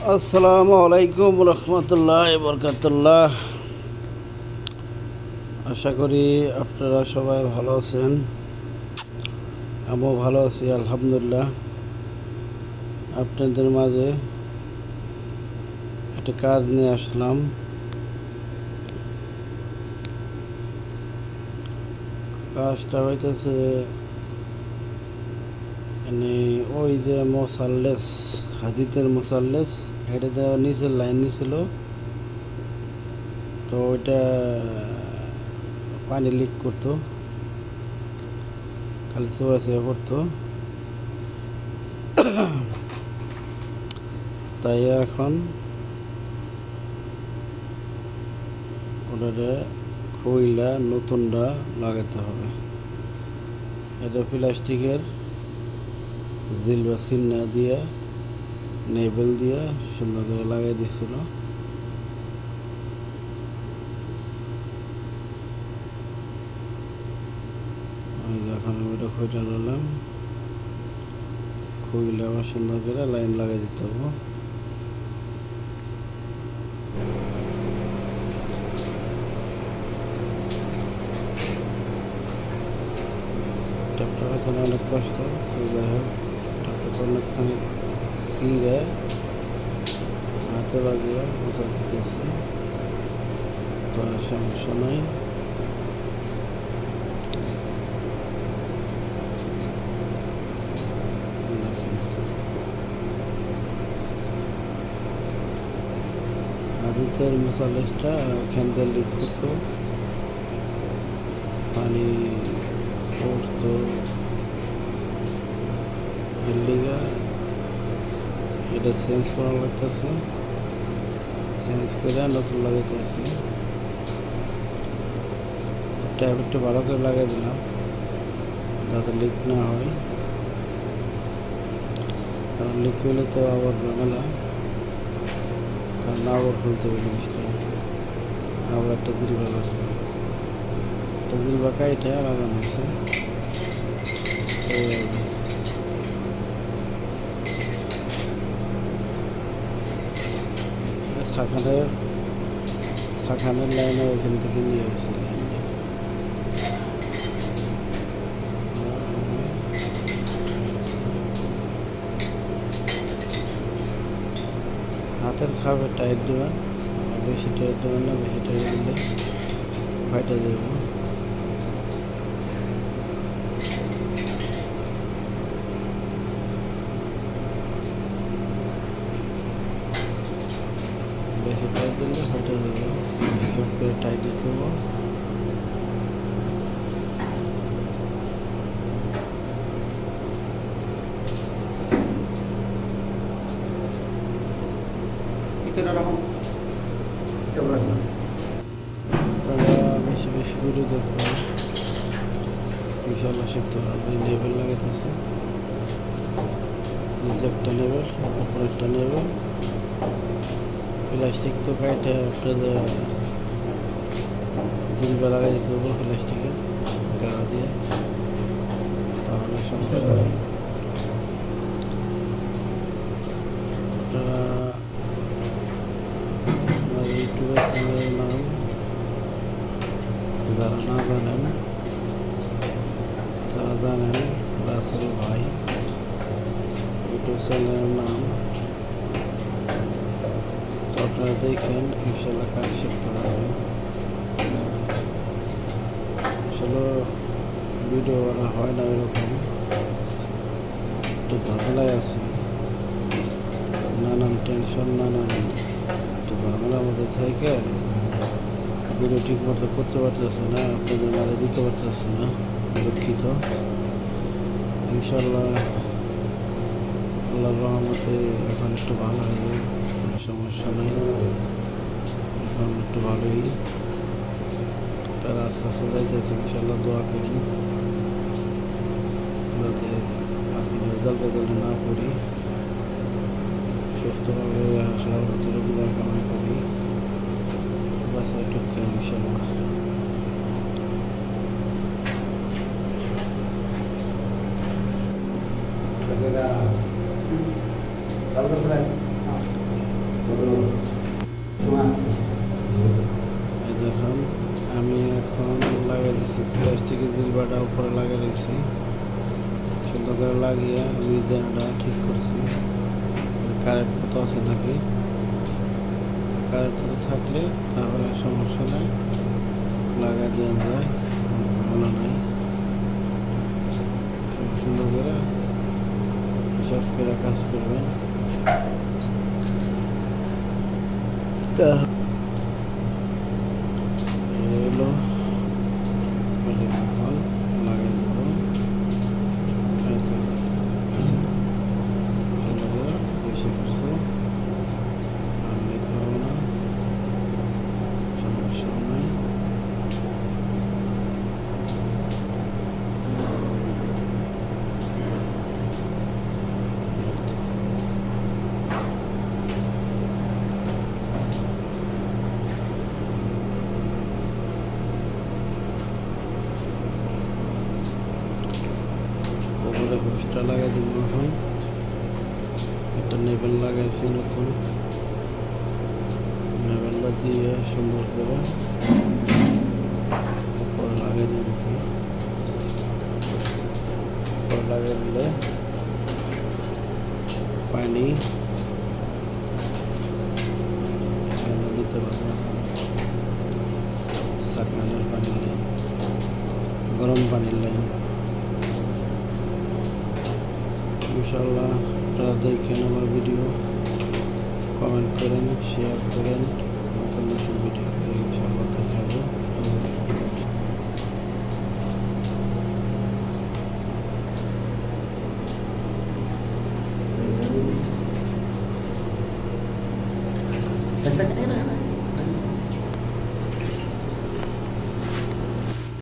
আসসালামু আলাইকুম রহমতুল্লাহ বরকাতুল্লাহ। আশা করি আপনারা সবাই ভালো আছেন। আমিও ভালো আছি, আলহামদুলিল্লাহ। আপনাদের মাঝে একটা কাজ নিয়ে আসলাম। কাজটা হইতেছে মানে ওই যে মোসাল্লেস হাজিতের মোসাল্লেস। এটা দেওয়া নিচে লাইন নিছিল। তো ওইটা পানি লিক করতো। খালি চোয়া চোয়া পড়তো। তাই এখন ওটারে কইলা নতুনটা লাগাতে হবে। এটা প্লাস্টিকের জিল বা চিন্না দিয়া নেবেল দিয়ে সুন্দর করে লাগিয়ে দিচ্ছিল। এখন নিলাম। খুইলে আবার সুন্দর করে লাইন লাগাই দিতে হবে। ট্রাক্টর চালানো অনেক কষ্ট। যাই হোক ট্রাক্টর অনেকখানি সিঁড়ে হাতে লাগিয়ে মশা দিতেছি তো সমস্যা নাই। আদিত্যের মশালেসটা ওখান থেকে লিক করতো পানি পড়তো এর লিগা এটা চেঞ্জ করা লাগতেছে। চেঞ্জ করে নতুন লাগাইতেছি ট্যাবলেটটা ভালো করে লাগাই দিলাম, যাতে লিক না হয়। কারণ লিক হলে তো আবার ঝামেলা। কারণ আবার খুলতে হবে জিনিসটা। আবার একটা জিলবা লাগবে একটা জিলবা কাইটে লাগানো আছে এইভাবে। শাখানের লাইনে ওইখান থেকে নিয়ে আসছে হাতের খাবে টাইট দেবেন, বেশি টাইট দেবেন না, বেশি টাইট দিলে ফাইটা দেবো বেশি টাইট দিলে ফাইটে দেবো হিসাব করে টাইট দিতে দেবো বেশি বেশি ভিডিও দেখবেন ইনশাল্লাহ শিখতে পারবেন লেভেল লাগাইতেছে নিচে একটা লেভেল উপরে একটা লেভেল প্লাস্টিক তো কাটে আপনাদের জিলবা লাগাই দিতে হবে প্লাস্টিকের গাড়া দিয়ে। তাহলে নেই আপনারা নাম যারা না জানেন তারা জানেন ভাই ইউটিউব চ্যানেলের নাম তো আপনারা দেখেন ইনশাল্লাহ কাজ ভিডিও করা হয় না এরকম একটু ঝামেলায় আছে নানান টেনশন নানান ঝামেলার মধ্যে থেকে ভিডিও ঠিক মতো করতে পারতেছে না আপনাদের মাঝে দিতে পারতেছে না, দুঃখিত। ইনশাল্লাহ আল্লাহর রহমতে এখন একটু ভালো হয়ে যাবে কোনো সমস্যা নেই। এখন একটু ভালোই। তারা আস্তে আস্তে যাইতেছে ইনশাল্লাহ দোয়া করুন যাতে আপনি রেজাল্ট রেজাল্ট না করি আল্লাহর ভিতরে বিদায় কামনা করি বাস এটুকু ইনশাল্লাহ এই দেখুন আমি এখন লাগিয়ে দিচ্ছি প্লাস্টিকের জিলবাটা উপরে লাগিয়ে দিয়েছি সুন্দর করে লাগিয়ে আমি দেনটা ঠিক করছি কারেন্ট মতো আছে নাকি? কারেন্ট থাকলে তাহলে সমস্যা নাই। লাগাই দেওয়া যায় ভালো নাই। সব সুন্দর করে হিসাব করে কাজ করবেন। তা নেবেল লাগাইছি নতুন। নেবেলটা দিয়ে সুন্দর করে উপরে লাগাই দিব উপরে লাগাই দিলে পানি দিতে পারব। সাকানের পানির লাইন, গরম পানির লাইন। ইনশাল্লাহ আপনারা দেখেন আমার ভিডিও কমেন্ট করেন শেয়ার করেন।